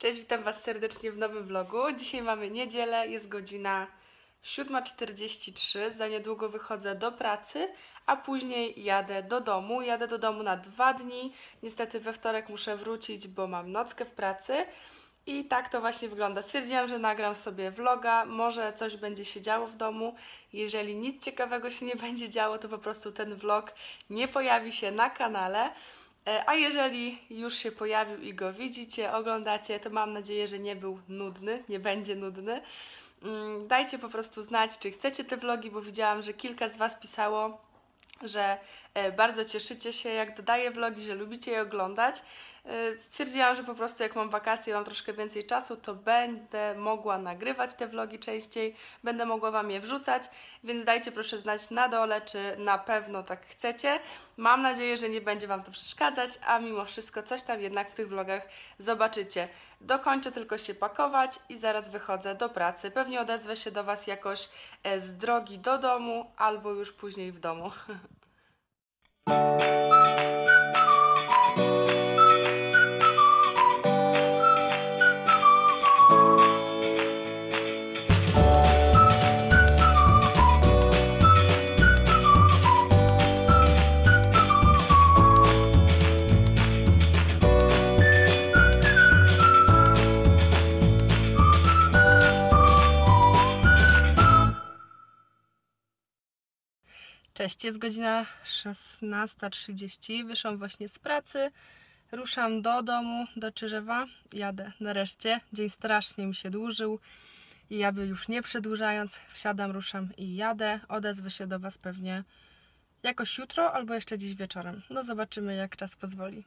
Cześć, witam Was serdecznie w nowym vlogu. Dzisiaj mamy niedzielę, jest godzina 7.43. Za niedługo wychodzę do pracy, a później jadę do domu. Jadę do domu na dwa dni. Niestety we wtorek muszę wrócić, bo mam nockę w pracy. I tak to właśnie wygląda. Stwierdziłam, że nagram sobie vloga, może coś będzie się działo w domu. Jeżeli nic ciekawego się nie będzie działo, to po prostu ten vlog nie pojawi się na kanale. E, A jeżeli już się pojawił i go widzicie, oglądacie, to mam nadzieję, że nie był nudny, nie będzie nudny. Mm, Dajcie po prostu znać, czy chcecie te vlogi, bo widziałam, że kilka z Was pisało, że e, bardzo cieszycie się, jak dodaję vlogi, że lubicie je oglądać. E, Stwierdziłam, że po prostu jak mam wakacje, mam troszkę więcej czasu, to będę mogła nagrywać te vlogi częściej, będę mogła Wam je wrzucać, więc dajcie proszę znać na dole, czy na pewno tak chcecie. Mam nadzieję, że nie będzie Wam to przeszkadzać, a mimo wszystko coś tam jednak w tych vlogach zobaczycie. Dokończę tylko się pakować i zaraz wychodzę do pracy. Pewnie odezwę się do Was jakoś e, z drogi do domu albo już później w domu. Cześć, jest godzina 16.30. Wyszłam właśnie z pracy. Ruszam do domu, do Czyżewa. Jadę nareszcie. Dzień strasznie mi się dłużył. I ja by już nie przedłużając, wsiadam, ruszam i jadę. Odezwę się do Was pewnie jakoś jutro albo jeszcze dziś wieczorem. No zobaczymy, jak czas pozwoli.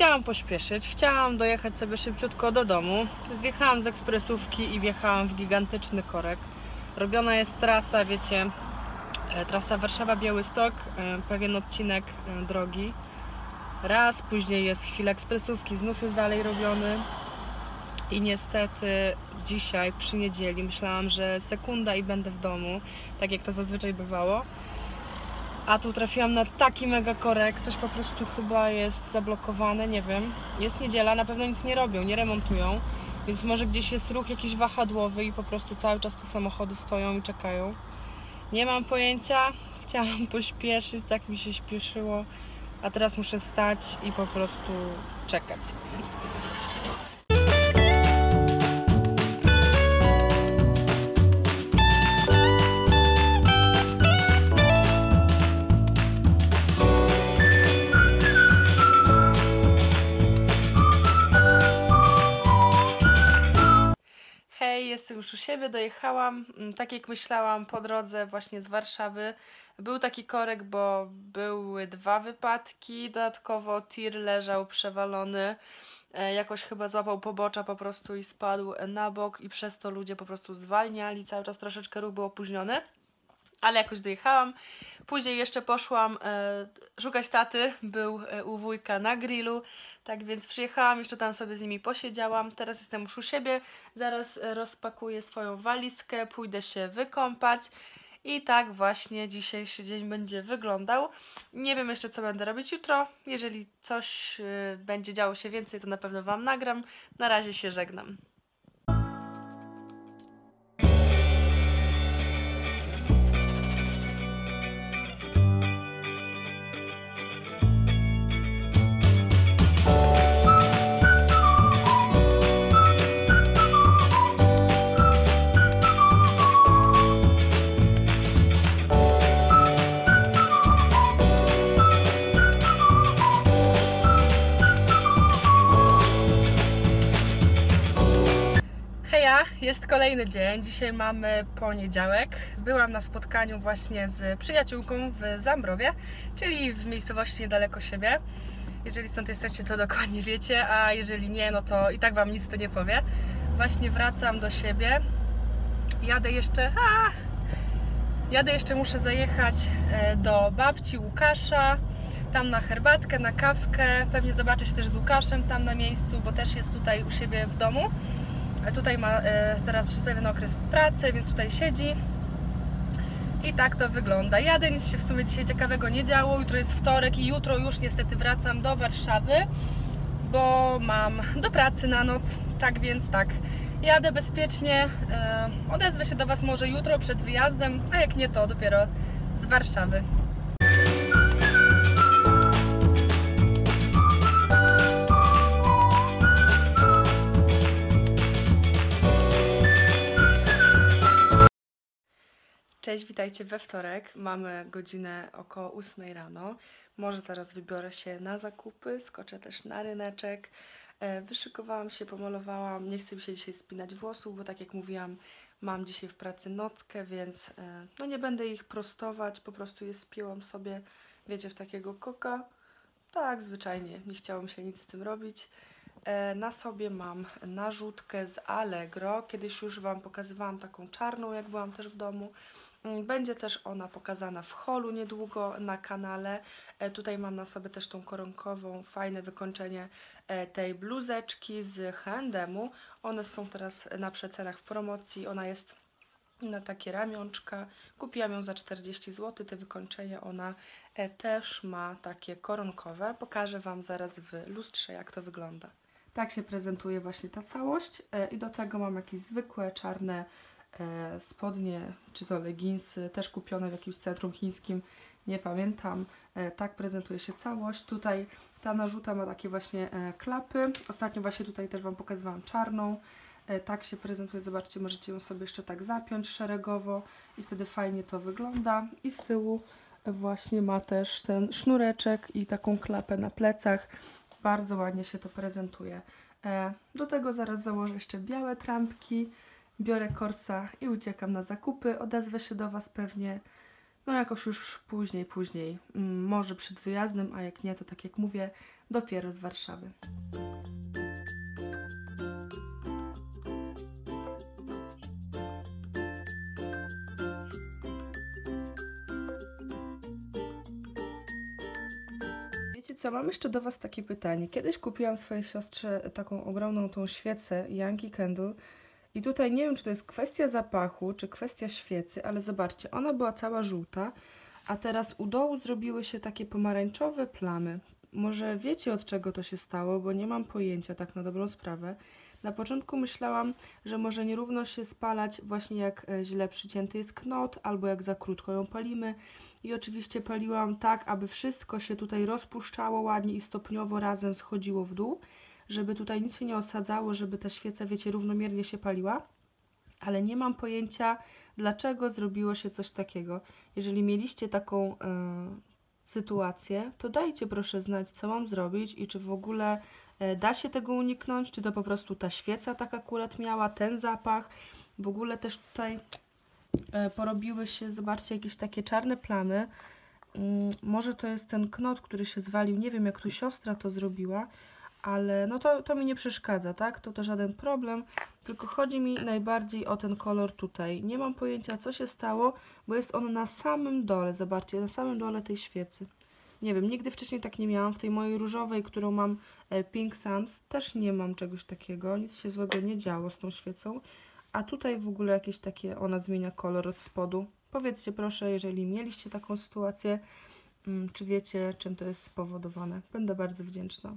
Chciałam pośpieszyć, chciałam dojechać sobie szybciutko do domu. Zjechałam z ekspresówki i wjechałam w gigantyczny korek. Robiona jest trasa, wiecie, e, trasa Warszawa-Białystok, e, pewien odcinek e, drogi. Raz, później jest chwila ekspresówki, znów jest dalej robiony. I niestety dzisiaj, przy niedzieli, myślałam, że sekunda i będę w domu, tak jak to zazwyczaj bywało. A tu trafiłam na taki mega korek, coś po prostu chyba jest zablokowane, nie wiem. Jest niedziela, na pewno nic nie robią, nie remontują, więc może gdzieś jest ruch jakiś wahadłowy i po prostu cały czas te samochody stoją i czekają. Nie mam pojęcia, chciałam pośpieszyć, tak mi się śpieszyło, a teraz muszę stać i po prostu czekać. Hej, jestem już u siebie, dojechałam. Mm, Tak jak myślałam, po drodze właśnie z Warszawy był taki korek, bo były dwa wypadki. Dodatkowo tir leżał przewalony. E, Jakoś chyba złapał pobocza po prostu i spadł na bok, i przez to ludzie po prostu zwalniali. Cały czas troszeczkę ruch był opóźniony. Ale jakoś dojechałam. Później jeszcze poszłam e, szukać taty. Był e, u wujka na grillu. Tak więc przyjechałam, jeszcze tam sobie z nimi posiedziałam. Teraz jestem już u siebie. Zaraz e, rozpakuję swoją walizkę, pójdę się wykąpać. I tak właśnie dzisiejszy dzień będzie wyglądał. Nie wiem jeszcze, co będę robić jutro. Jeżeli coś e, będzie działo się więcej, to na pewno Wam nagram. Na razie się żegnam. Jest kolejny dzień. Dzisiaj mamy poniedziałek. Byłam na spotkaniu właśnie z przyjaciółką w Zambrowie, czyli w miejscowości niedaleko siebie. Jeżeli stąd jesteście, to dokładnie wiecie, a jeżeli nie, no to i tak Wam nic to nie powie. Właśnie wracam do siebie. Jadę jeszcze. A, jadę jeszcze, muszę zajechać e, do babci Łukasza. tam na herbatkę, na kawkę. Pewnie zobaczę się też z Łukaszem tam na miejscu, bo też jest tutaj u siebie w domu. Tutaj ma e, teraz przez pewien okres pracy, więc tutaj siedzi. I tak to wygląda. Jadę, nic się w sumie dzisiaj ciekawego nie działo. Jutro jest wtorek i jutro już niestety wracam do Warszawy, bo mam do pracy na noc. Tak więc tak, jadę bezpiecznie. E, Odezwę się do Was może jutro przed wyjazdem, a jak nie, to dopiero z Warszawy. Cześć, witajcie we wtorek. Mamy godzinę około 8 rano. Może zaraz wybiorę się na zakupy, skoczę też na ryneczek. E, Wyszykowałam się, pomalowałam. Nie chcę mi się dzisiaj spinać włosów, bo tak jak mówiłam, mam dzisiaj w pracy nockę, więc e, no nie będę ich prostować. Po prostu je spięłam sobie, wiecie, w takiego koka. Tak, zwyczajnie. Nie chciało mi się nic z tym robić. E, Na sobie mam narzutkę z Allegro. Kiedyś już Wam pokazywałam taką czarną, jak byłam też w domu. Mm, Będzie też ona pokazana w holu niedługo na kanale. E, Tutaj mam na sobie też tą koronkową, fajne wykończenie e, tej bluzeczki z H&M-u. One są teraz na przecenach w promocji. Ona jest na takie ramionczka. Kupiłam ją za 40 zł. Te wykończenie ona e, też ma takie koronkowe. Pokażę Wam zaraz w lustrze, jak to wygląda. Tak się prezentuje właśnie ta całość. I do tego mam jakieś zwykłe, czarne spodnie, czy to leginsy, też kupione w jakimś centrum chińskim, nie pamiętam. E, tak prezentuje się całość. Tutaj ta narzuta ma takie właśnie e, klapy. Ostatnio właśnie tutaj też Wam pokazywałam czarną. E, tak się prezentuje, zobaczcie, możecie ją sobie jeszcze tak zapiąć szeregowo i wtedy fajnie to wygląda. I z tyłu właśnie ma też ten sznureczek i taką klapę na plecach. Bardzo ładnie się to prezentuje. E, Do tego zaraz założę jeszcze białe trampki, biorę korsa i uciekam na zakupy. Odezwę się do Was pewnie, no jakoś już później, później. Mm, Może przed wyjazdem, a jak nie, to tak jak mówię, dopiero z Warszawy. Co, mam jeszcze do Was takie pytanie. Kiedyś kupiłam swojej siostrze taką ogromną tą świecę Yankee Candle i tutaj nie wiem, czy to jest kwestia zapachu, czy kwestia świecy, ale zobaczcie, ona była cała żółta, a teraz u dołu zrobiły się takie pomarańczowe plamy. Może wiecie od czego to się stało, bo nie mam pojęcia tak na dobrą sprawę. Na początku myślałam, że może nierówno się spalać właśnie jak e, źle przycięty jest knot, albo jak za krótko ją palimy. I oczywiście paliłam tak, aby wszystko się tutaj rozpuszczało ładnie i stopniowo razem schodziło w dół, żeby tutaj nic się nie osadzało, żeby ta świeca, wiecie, równomiernie się paliła. Ale nie mam pojęcia, dlaczego zrobiło się coś takiego. Jeżeli mieliście taką e, sytuację, to dajcie proszę znać, co mam zrobić i czy w ogóle e, da się tego uniknąć, czy to po prostu ta świeca tak akurat miała, ten zapach. W ogóle też tutaj e, porobiły się, zobaczcie, jakieś takie czarne plamy. Mm, Może to jest ten knot, który się zwalił. Nie wiem, jak tu siostra to zrobiła, ale no to, to mi nie przeszkadza, tak? To to żaden problem, tylko chodzi mi najbardziej o ten kolor tutaj. Nie mam pojęcia, co się stało, bo jest on na samym dole, zobaczcie, na samym dole tej świecy. Nie wiem, nigdy wcześniej tak nie miałam. W tej mojej różowej, którą mam e, Pink Sands, też nie mam czegoś takiego. Nic się złego nie działo z tą świecą. A tutaj w ogóle jakieś takie, ona zmienia kolor od spodu. Powiedzcie proszę, jeżeli mieliście taką sytuację, mm, czy wiecie, czym to jest spowodowane. Będę bardzo wdzięczna.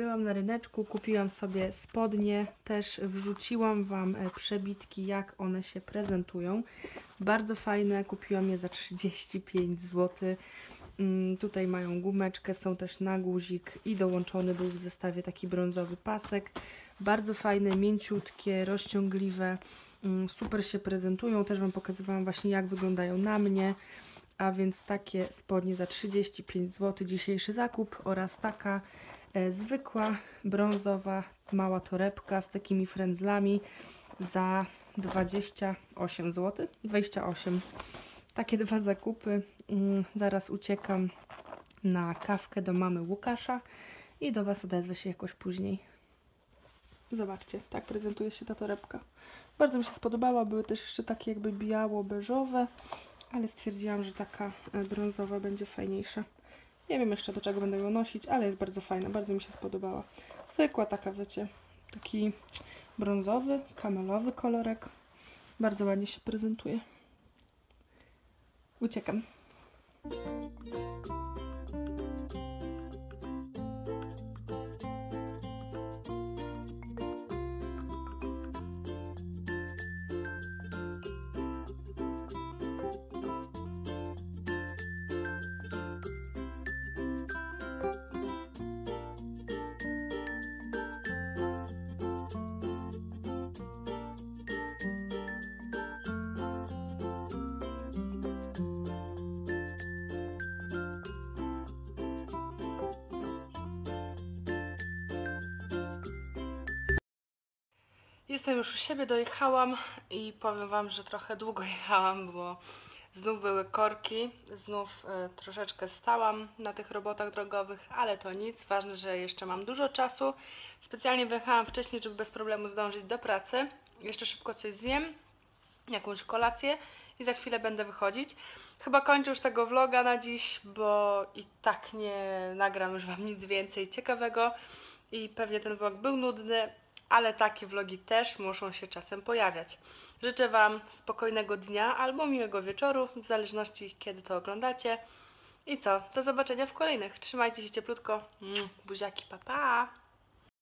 Byłam na ryneczku, kupiłam sobie spodnie, też wrzuciłam Wam e, przebitki, jak one się prezentują. Bardzo fajne, kupiłam je za 35 zł. Mm, Tutaj mają gumeczkę, są też na guzik i dołączony był w zestawie taki brązowy pasek. Bardzo fajne, mięciutkie, rozciągliwe, mm, super się prezentują. Też Wam pokazywałam właśnie jak wyglądają na mnie. A więc takie spodnie za 35 zł dzisiejszy zakup oraz taka zwykła, brązowa, mała torebka z takimi frędzlami za 28 zł. 28. Takie dwa zakupy. Mm, Zaraz uciekam na kawkę do mamy Łukasza i do Was odezwę się jakoś później. Zobaczcie, tak prezentuje się ta torebka. Bardzo mi się spodobała, były też jeszcze takie jakby biało-beżowe, ale stwierdziłam, że taka e, brązowa będzie fajniejsza. Nie wiem jeszcze do czego będę ją nosić, ale jest bardzo fajna, bardzo mi się spodobała. Zwykła taka, wiecie, taki brązowy, kamelowy kolorek. Bardzo ładnie się prezentuje. Uciekam. Jestem już u siebie, dojechałam i powiem Wam, że trochę długo jechałam, bo znów były korki, znów e, troszeczkę stałam na tych robotach drogowych, ale to nic, ważne, że jeszcze mam dużo czasu. Specjalnie wyjechałam wcześniej, żeby bez problemu zdążyć do pracy. Jeszcze szybko coś zjem, jakąś kolację i za chwilę będę wychodzić. Chyba kończę już tego vloga na dziś, bo i tak nie nagram już Wam nic więcej ciekawego i pewnie ten vlog był nudny, ale takie vlogi też muszą się czasem pojawiać. Życzę Wam spokojnego dnia albo miłego wieczoru, w zależności kiedy to oglądacie. I co? Do zobaczenia w kolejnych. Trzymajcie się cieplutko. Buziaki, pa pa!